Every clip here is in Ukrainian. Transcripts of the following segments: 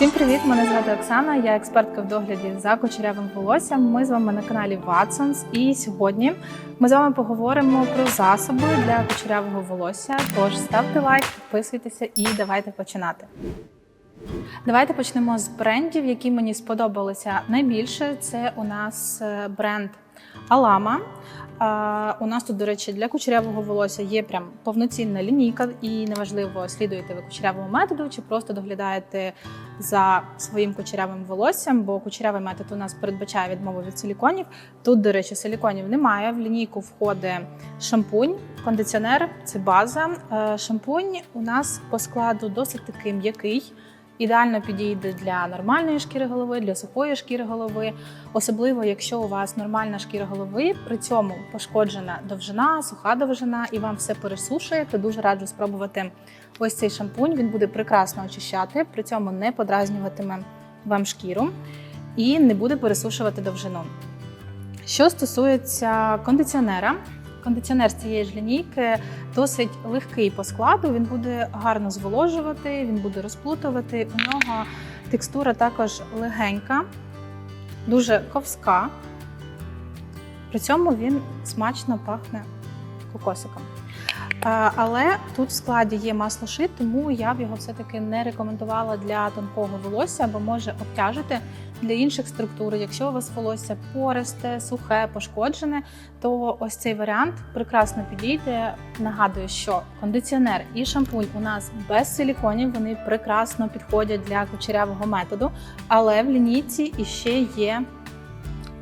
Всім привіт! Мене звати Оксана. Я експертка в догляді за кучерявим волоссям. Ми з вами на каналі Watsons. І сьогодні ми з вами поговоримо про засоби для кучерявого волосся. Тож ставте лайк, підписуйтеся і давайте починати. Давайте почнемо з брендів, які мені сподобалися найбільше. Це у нас е, бренд Alama. А, у нас тут, до речі, для кучерявого волосся є прям повноцінна лінійка, і неважливо, слідуєте ви кучерявому методу чи просто доглядаєте за своїм кучерявим волоссям, бо кучерявий метод у нас передбачає відмову від силіконів. Тут, до речі, силіконів немає. В лінійку входить шампунь, кондиціонер це база. Е, Шампунь у нас по складу досить такий м'який. Ідеально підійде для нормальної шкіри голови, для сухої шкіри голови, особливо якщо у вас нормальна шкіра голови, при цьому пошкоджена довжина, суха довжина, і вам все пересушує, то дуже раджу спробувати ось цей шампунь. Він буде прекрасно очищати, при цьому не подразнюватиме вам шкіру і не буде пересушувати довжину. Що стосується кондиціонера, кондиціонер з цієї ж лінійки досить легкий по складу. Він буде гарно зволожувати, він буде розплутувати. У нього текстура також легенька, дуже ковська. При цьому він смачно пахне кокосиком. Але тут в складі є масло шит, тому я б його все-таки не рекомендувала для тонкого волосся, бо може обтяжити для інших структур. Якщо у вас волосся пористе, сухе, пошкоджене, то ось цей варіант прекрасно підійде. Нагадую, що кондиціонер і шампунь у нас без силіконів, вони прекрасно підходять для кучерявого методу, але в лінійці іще є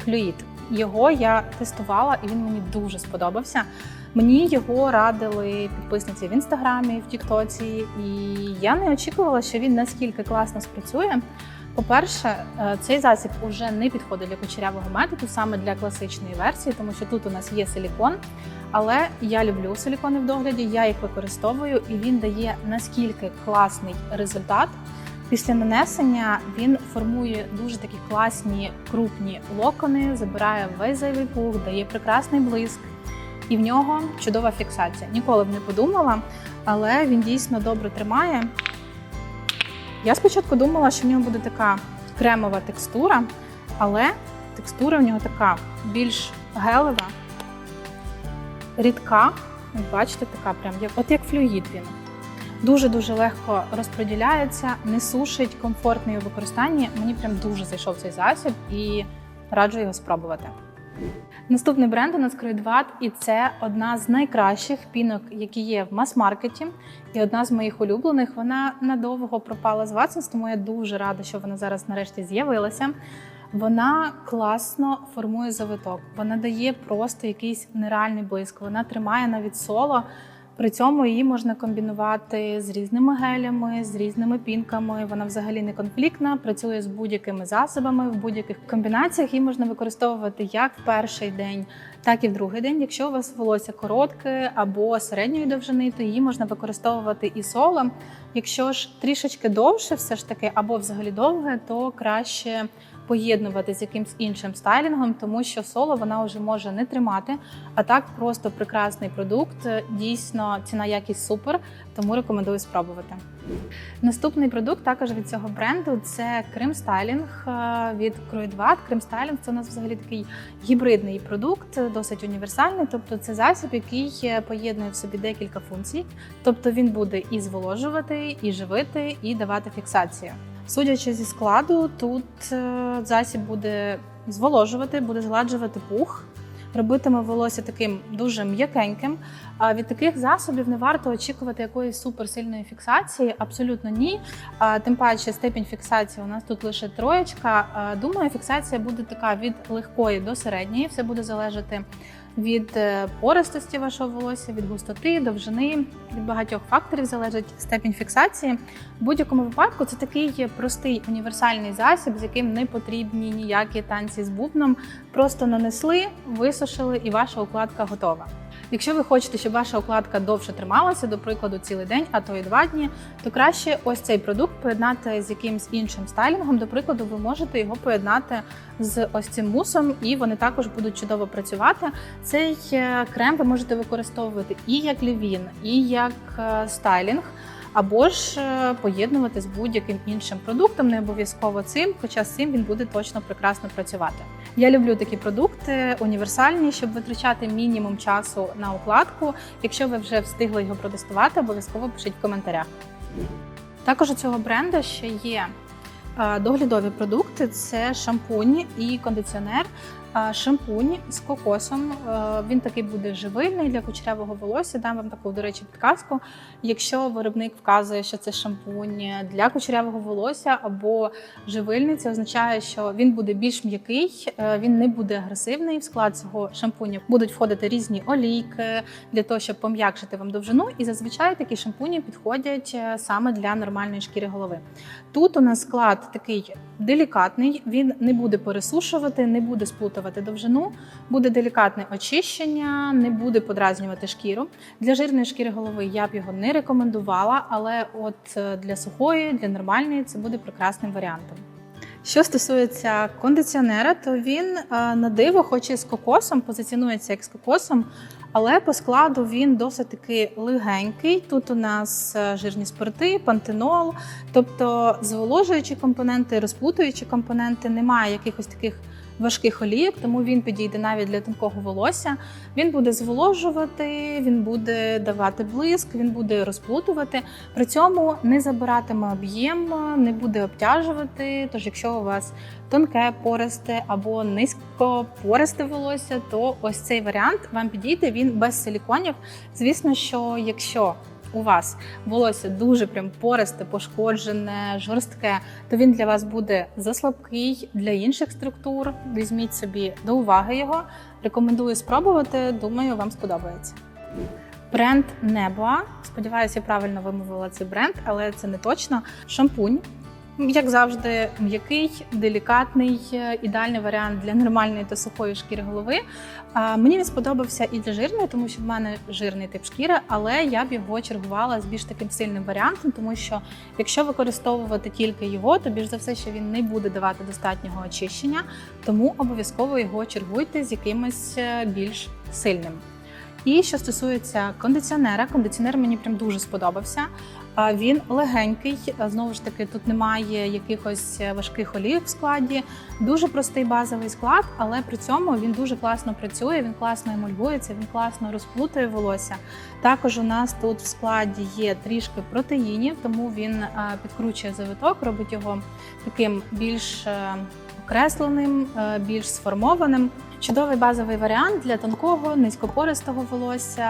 флюїд. Його я тестувала, і він мені дуже сподобався. Мені його радили підписниці в інстаграмі, в Тіктоці, і я не очікувала, що він наскільки класно спрацює. По-перше, е, цей засіб уже не підходить для кучерявого методу, саме для класичної версії, тому що тут у нас є силікон. Але я люблю силікони в догляді, я їх використовую, і він дає наскільки класний результат. Після нанесення він формує дуже такі класні крупні локони, забирає весь зайвий пух, дає прекрасний блиск. І в нього чудова фіксація. Ніколи б не подумала, але він дійсно добре тримає. Я спочатку думала, що в нього буде така кремова текстура, але текстура в нього така більш гелева, рідка. Бачите, така прям от як флюїд він. Дуже-дуже легко розподіляється, не сушить, комфортний у використанні. Мені прям дуже зайшов цей засіб і раджу його спробувати. Наступний бренд у нас Кроїдват, і це одна з найкращих пінок, які є в мас-маркеті, і одна з моїх улюблених. Вона надовго пропала з Ватсонс, тому я дуже рада, що вона зараз нарешті з'явилася. Вона класно формує завиток, вона дає просто якийсь нереальний блиск. Вона тримає навіть соло. При цьому її можна комбінувати з різними гелями, з різними пінками. Вона взагалі не конфліктна, працює з будь-якими засобами в будь-яких комбінаціях. Її можна використовувати як в перший день, так і в другий день. Якщо у вас волосся коротке або середньої довжини, то її можна використовувати і солом. Якщо ж трішечки довше, все ж таки, або взагалі довге, то краще поєднувати з якимсь іншим стайлінгом, тому що соло вона вже може не тримати. А так просто прекрасний продукт. Дійсно, ціна якість супер, тому рекомендую спробувати. Наступний продукт також від цього бренду це крем стайлінг е, від Кроїдват. Крем стайлінг це у нас взагалі такий гібридний продукт, досить універсальний. Тобто це засіб, який поєднує в собі декілька функцій. Тобто він буде і зволожувати, і живити, і давати фіксацію. Судячи зі складу, тут е, засіб буде зволожувати, буде згладжувати пух, робитиме волосся таким дуже м'якеньким. Від таких засобів не варто очікувати якоїсь суперсильної фіксації. Абсолютно ні. Тим паче степінь фіксації у нас тут лише троєчка. Думаю, фіксація буде така від легкої до середньої. Все буде залежати від е, пористості вашого волосся, від густоти, довжини, від багатьох факторів залежить степінь фіксації. В будь-якому випадку це такий простий універсальний засіб, з яким не потрібні ніякі танці з бубном. Просто нанесли, висушили, і ваша укладка готова. Якщо ви хочете, щоб ваша укладка довше трималася, до прикладу, цілий день, а то й два дні, то краще ось цей продукт поєднати з якимсь іншим стайлінгом. До прикладу, ви можете його поєднати з ось цим мусом, і вони також будуть чудово працювати. Цей е, крем ви можете використовувати і як лівін, і як е, стайлінг. Або ж е, поєднувати з будь-яким іншим продуктом, не обов'язково цим, хоча з цим він буде точно прекрасно працювати. Я люблю такі продукти, універсальні, щоб витрачати мінімум часу на укладку. Якщо ви вже встигли його протестувати, обов'язково пишіть в коментарях. Також у цього бренду ще є е, доглядові продукти: це шампунь і кондиціонер. Шампунь з кокосом. Е, Він такий буде живильний для кучерявого волосся. Дам вам таку, до речі, підказку. Якщо виробник вказує, що це шампунь для кучерявого волосся або живильний, це означає, що він буде більш м'який, е, він не буде агресивний. В склад цього шампуня будуть входити різні олійки для того, щоб пом'якшити вам довжину. І зазвичай такі шампуні підходять е, саме для нормальної шкіри голови. Тут у нас склад такий делікатний, він не буде пересушувати, не буде сплутувати довжину, буде делікатне очищення, не буде подразнювати шкіру. Для жирної шкіри голови я б його не рекомендувала, але от е, для сухої, для нормальної це буде прекрасним варіантом. Що стосується кондиціонера, то він е, на диво, хоч і з кокосом, позиціонується як з кокосом, але по складу він досить таки легенький. Тут у нас е, жирні спирти, пантенол, тобто зволожуючі компоненти, розплутуючі компоненти, немає якихось таких важких олійок, тому він підійде навіть для тонкого волосся. Він буде зволожувати, він буде давати блиск, він буде розплутувати. При цьому не забиратиме об'єм, не буде обтяжувати. Тож, якщо у вас тонке пористе або низько пористе волосся, то ось цей варіант вам підійде. Він без силіконів. Звісно, що якщо у вас волосся дуже прям пористе, пошкоджене, жорстке, то він для вас буде заслабкий для інших структур. Візьміть собі до уваги його. Рекомендую спробувати. Думаю, вам сподобається. Бренд Небоа. Сподіваюся, я правильно вимовила цей бренд, але це не точно. Шампунь. Як завжди, м'який, делікатний, е, ідеальний варіант для нормальної та сухої шкіри голови. Мені він сподобався і для жирної, тому що в мене жирний тип шкіри, але я б його чергувала з більш таким сильним варіантом, тому що якщо використовувати тільки його, то більш за все, що він не буде давати достатнього очищення, тому обов'язково його чергуйте з якимось е, більш сильним. І що стосується кондиціонера, кондиціонер мені прям дуже сподобався. Він легенький, знову ж таки, тут немає якихось важких олійок в складі. Дуже простий базовий склад, але при цьому він дуже класно працює, він класно емульгується, він класно розплутує волосся. Також у нас тут в складі є трішки протеїнів, тому він підкручує завиток, робить його таким більш е, окресленим, е, більш сформованим. Чудовий базовий варіант для тонкого, низькопористого волосся.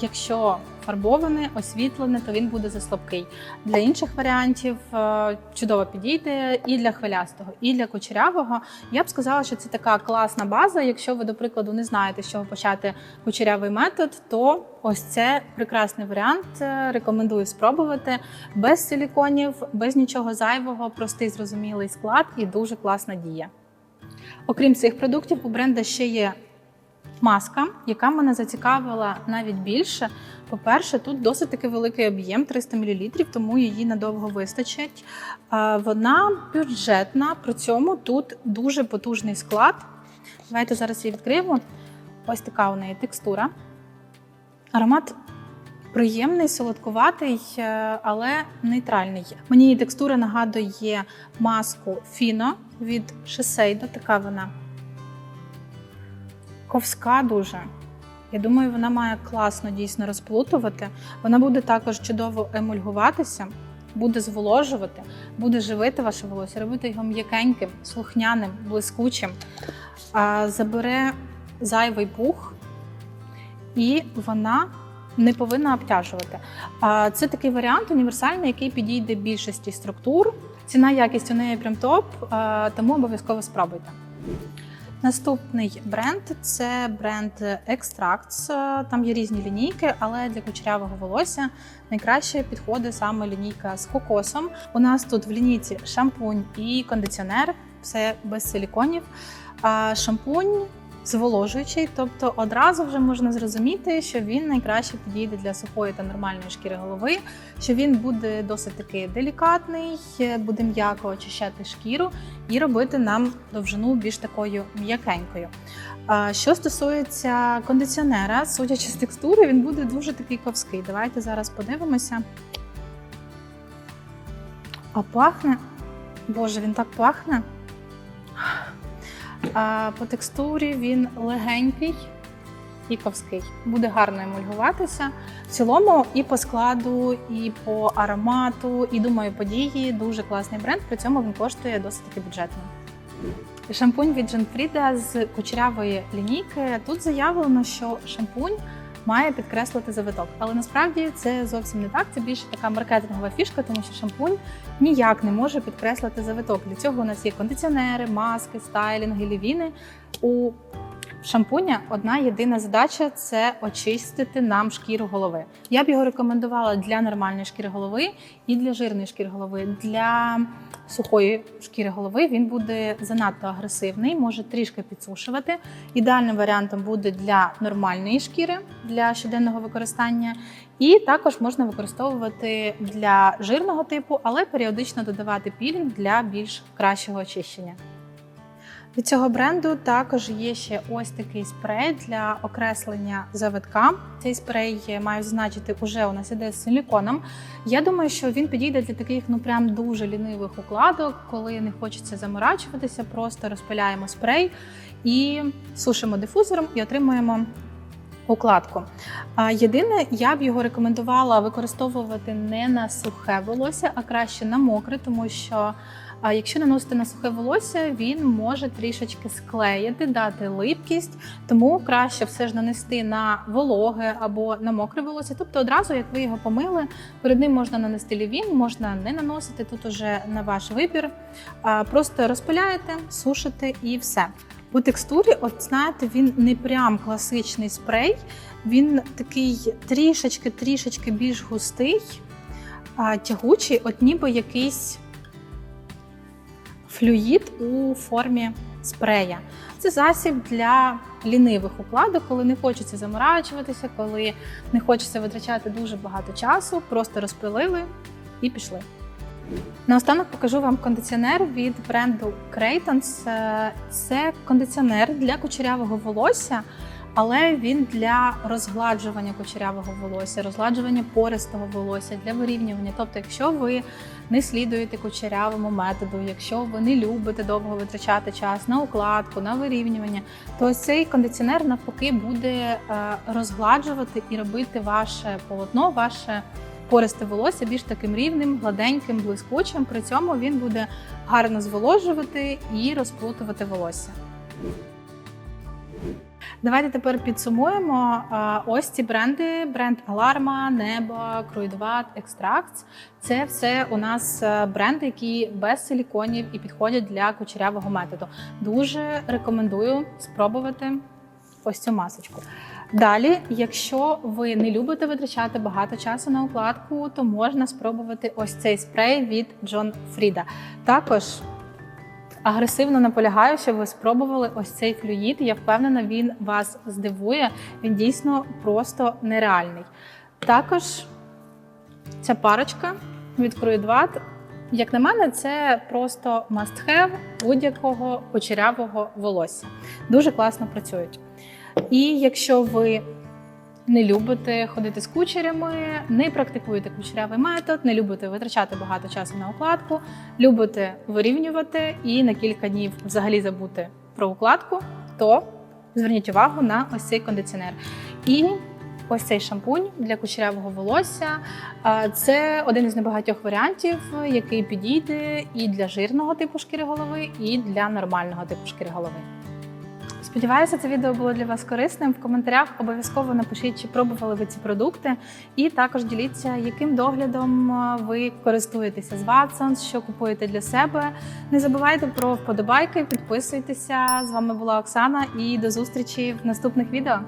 Якщо фарбоване, освітлене, то він буде заслабкий. Для інших варіантів е, чудово підійде і для хвилястого, і для кучерявого. Я б сказала, що це така класна база. Якщо ви, до прикладу, не знаєте, з чого почати кучерявий метод, то ось це прекрасний варіант. Е, Рекомендую спробувати без силіконів, без нічого зайвого, простий зрозумілий склад і дуже класна дія. Окрім цих продуктів, у бренда ще є маска, яка мене зацікавила навіть більше. По-перше, тут досить таки великий об'єм 300 мл, тому її надовго вистачить. Вона бюджетна, при цьому тут дуже потужний склад. Давайте зараз її відкриємо. Ось така у неї текстура. Аромат приємний, солодкуватий, е, але нейтральний. Мені її текстура нагадує маску Фіно від Shiseido. Така вона ковська дуже. Я думаю, вона має класно дійсно розплутувати. Вона буде також чудово емульгуватися, буде зволожувати, буде живити ваше волосся, робити його м'якеньким, слухняним, блискучим, забере зайвий пух, і вона не повинна обтяжувати. Це такий варіант універсальний, який підійде більшості структур. Ціна якість у неї прям топ, тому обов'язково спробуйте. Наступний бренд це бренд Extracts. Там є різні лінійки, але для кучерявого волосся найкраще підходить саме лінійка з кокосом. У нас тут в лінійці шампунь і кондиціонер, все без силіконів. Шампунь зволожуючий, тобто одразу вже можна зрозуміти, що він найкраще підійде для сухої та нормальної шкіри голови, що він буде досить таки делікатний, буде м'яко очищати шкіру і робити нам довжину більш такою м'якенькою. Що стосується кондиціонера, судячи з текстури, він буде дуже такий ковський. Давайте зараз подивимося. А пахне. Боже, він так пахне. А по текстурі він легенький і ковський. Буде гарно емульгуватися. В цілому і по складу, і по аромату, і думаю, події дуже класний бренд. При цьому він коштує досить таки бюджетно. Шампунь від Дженфріда з кучерявої лінійки. Тут заявлено, що шампунь має підкреслити завиток, але насправді це зовсім не так. Це більше така маркетингова фішка, тому що шампунь ніяк не може підкреслити завиток. Для цього у нас є кондиціонери, маски, стайлінги, лівіни. У шампуня одна єдина задача це очистити нам шкіру голови. Я б його рекомендувала для нормальної шкіри голови і для жирної шкіри голови. Для сухої шкіри голови він буде занадто агресивний, може трішки підсушувати. Ідеальним варіантом буде для нормальної шкіри для щоденного використання. І також можна використовувати для жирного типу, але періодично додавати пілінг для більш кращого очищення. Від цього бренду також є ще ось такий спрей для окреслення завитка. Цей спрей маю зазначити, уже у нас іде з силіконом. Я думаю, що він підійде для таких ну прям дуже лінивих укладок, коли не хочеться заморачуватися, просто розпиляємо спрей і сушимо дифузором і отримуємо. Укладку. А, Єдине, я б його рекомендувала використовувати не на сухе волосся, а краще на мокре, тому що а якщо наносити на сухе волосся, він може трішечки склеїти, дати липкість, тому краще все ж нанести на вологе або на мокре волосся. Тобто одразу, як ви його помили, перед ним можна нанести лівін, можна не наносити тут уже на ваш вибір. Просто розпиляєте, сушите і все. По текстурі, от знаєте, він не прям класичний спрей, він такий трішечки-трішечки більш густий, тягучий, от ніби якийсь флюїд у формі спрея. Це засіб для лінивих укладок, коли не хочеться заморачуватися, коли не хочеться витрачати дуже багато часу, просто розпилили і пішли. Наостанок покажу вам кондиціонер від бренду Creitons. Е, Це кондиціонер для кучерявого волосся, але він для розгладжування кучерявого волосся, розгладжування пористого волосся, для вирівнювання. Тобто, якщо ви не слідуєте кучерявому методу, якщо ви не любите довго витрачати час на укладку, на вирівнювання, то цей кондиціонер навпаки буде е, розгладжувати і робити ваше полотно, ваше пористе волосся більш таким рівним, гладеньким, блискучим. При цьому він буде гарно зволожувати і розплутувати волосся. Давайте тепер підсумуємо ось ці бренди: бренд Alarma, Небо, Круїдват, Extracts. Це все у нас е, бренди, які без силіконів і підходять для кучерявого методу. Дуже рекомендую спробувати ось цю масочку. Далі, якщо ви не любите витрачати багато часу на укладку, то можна спробувати ось цей спрей від John Frieda. Також агресивно наполягаю, щоб ви спробували ось цей флюїд. Я впевнена, він вас здивує. Він дійсно просто нереальний. Також ця парочка від Круїдват, як на мене, це просто must-have будь-якого кучерявого волосся. Дуже класно працюють. І якщо ви не любите ходити з кучерями, не практикуєте кучерявий метод, не любите витрачати багато часу на укладку, любите вирівнювати і на кілька днів взагалі забути про укладку, то зверніть увагу на ось цей кондиціонер. І ось цей шампунь для кучерявого волосся. Це один із небагатьох варіантів, який підійде і для жирного типу шкіри голови, і для нормального типу шкіри голови. Сподіваюся, це відео було для вас корисним. В коментарях обов'язково напишіть, чи пробували ви ці продукти, і також діліться, яким доглядом е, ви користуєтеся з Watsons, що купуєте для себе. Не забувайте про вподобайки, підписуйтеся. З вами була Оксана і до зустрічі в наступних відео.